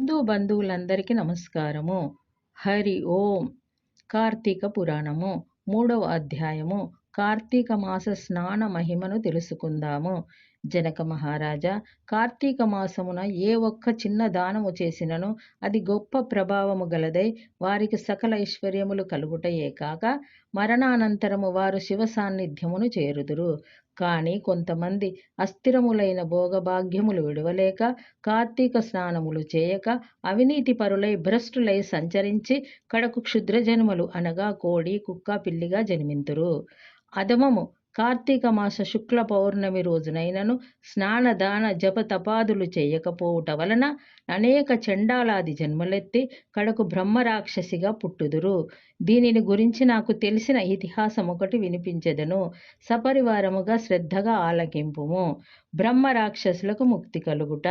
హిందూ బంధువులందరికీ నమస్కారము. హరి ఓం. కార్తీక పురాణము. మూడవ అధ్యాయము. కార్తీక మాస స్నాన మహిమను తెలుసుకుందాము. జనక మహారాజా కార్తీక మాసమున ఏ ఒక్క చిన్న దానము చేసినను అది గొప్ప ప్రభావము గలదై వారికి సకల ఐశ్వర్యములు కలుగుటయే కాక మరణానంతరము వారు శివ సాన్నిధ్యమును చేరుదురు. కానీ కొంతమంది అస్థిరములైన భోగభాగ్యములు విడవలేక కార్తీక స్నానములు చేయక అవినీతి పరులై భ్రష్టులై సంచరించి కడకు క్షుద్రజన్మలు అనగా కోడి కుక్క పిల్లిగా జన్మింతురు. అధమము కార్తీక మాస శుక్ల పౌర్ణమి రోజునైనను స్నానదాన జప తపాదులు చేయకపోవుట వలన అనేక చండాలాది జన్మలెత్తి కడకు బ్రహ్మరాక్షసిగా పుట్టుదురు. దీనిని గురించి నాకు తెలిసిన ఇతిహాసం ఒకటి వినిపించెదను. సపరివారముగా శ్రద్ధగా ఆలకింపుము. బ్రహ్మరాక్షసులకు ముక్తి కలుగుట.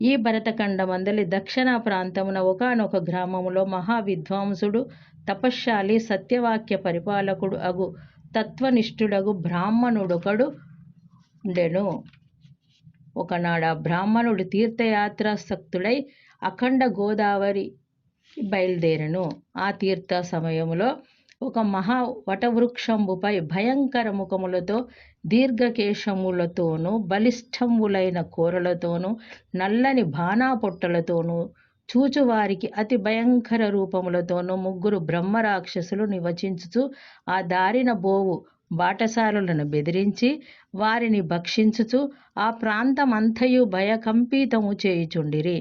ఈ భరతఖండమందలి దక్షిణ ప్రాంతమున ఒకనొక గ్రామములో మహావిద్వాంసుడు తపశ్శాలి సత్యవాక్య పరిపాలకుడు అగు తత్వనిష్ఠుడగు బ్రాహ్మణుడొకడు ఉండెను. ఒకనాడు ఆ బ్రాహ్మణుడు తీర్థయాత్రాసక్తుడై అఖండ గోదావరి బయలుదేరెను. ఆ తీర్థ సమయములో ఒక మహా వటవృక్షంబుపై భయంకర ముఖములతో దీర్ఘకేశములతోనూ బలిష్టములైన కూరలతోనూ నల్లని బాణాపొట్టలతోనూ చూచువారికి అతి భయంకర రూపములతోనూ ముగ్గురు బ్రహ్మరాక్షసులు నివచించుచు ఆ దారిన బోవు బాటసారులను బెదిరించి వారిని భక్షించుచు ఆ ప్రాంతమంతయు భయకంపితము చేయుచుండిరి.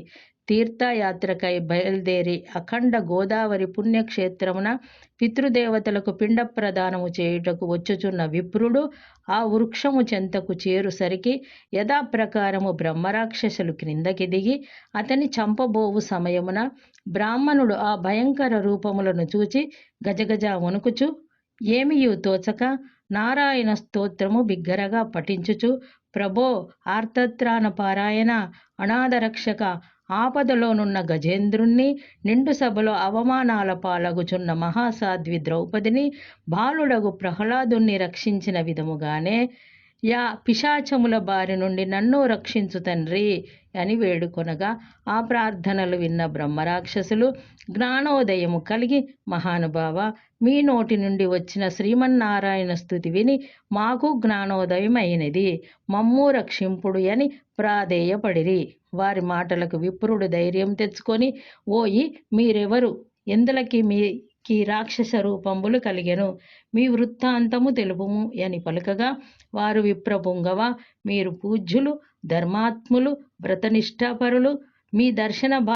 తీర్థయాత్రకై బయలుదేరి అఖండ గోదావరి పుణ్యక్షేత్రమున పితృదేవతలకు పిండ ప్రదానము చేయుటకు వచ్చుచున్న విప్రుడు ఆ వృక్షము చెంతకు చేరుసరికి యథాప్రకారము బ్రహ్మరాక్షసులు క్రిందకి దిగి అతని చంపబోవు సమయమున బ్రాహ్మణుడు ఆ భయంకర రూపములను చూచి గజగజ వణుకుచు ఏమియు తోచక? నారాయణ స్తోత్రము బిగ్గరగా పఠించుచు ప్రభో ఆర్తత్రాణ పారాయణ అనాథరక్షక ఆపదలోనున్న గజేంద్రుణ్ణి నిండు సభలో అవమానాల పాలగుచున్న మహాసాధ్వి ద్రౌపదిని బాలుడగు ప్రహ్లాదుణ్ణి రక్షించిన విధముగానే యా పిశాచముల బారి నుండి నన్ను రక్షించు తండ్రి అని వేడుకొనగా ఆ ప్రార్థనలు విన్న బ్రహ్మరాక్షసులు జ్ఞానోదయము కలిగి మహానుభావ మీ నోటి నుండి వచ్చిన శ్రీమన్నారాయణ స్థుతి విని మాకు జ్ఞానోదయం అయినది మమ్ము రక్షింపుడు అని ప్రాధేయపడిరి. వారి మాటలకు విప్రుడు ధైర్యం తెచ్చుకొని ఓయి మీరెవరు? ఎందులకి మీకి రాక్షస రూపంబులు కలిగెను? మీ వృత్తాంతము తెలుపుము అని పలుకగా వారు విప్రపుంగవ? మీరు పూజ్యులు ధర్మాత్ములు వ్రతనిష్టాపరులు మీ దర్శన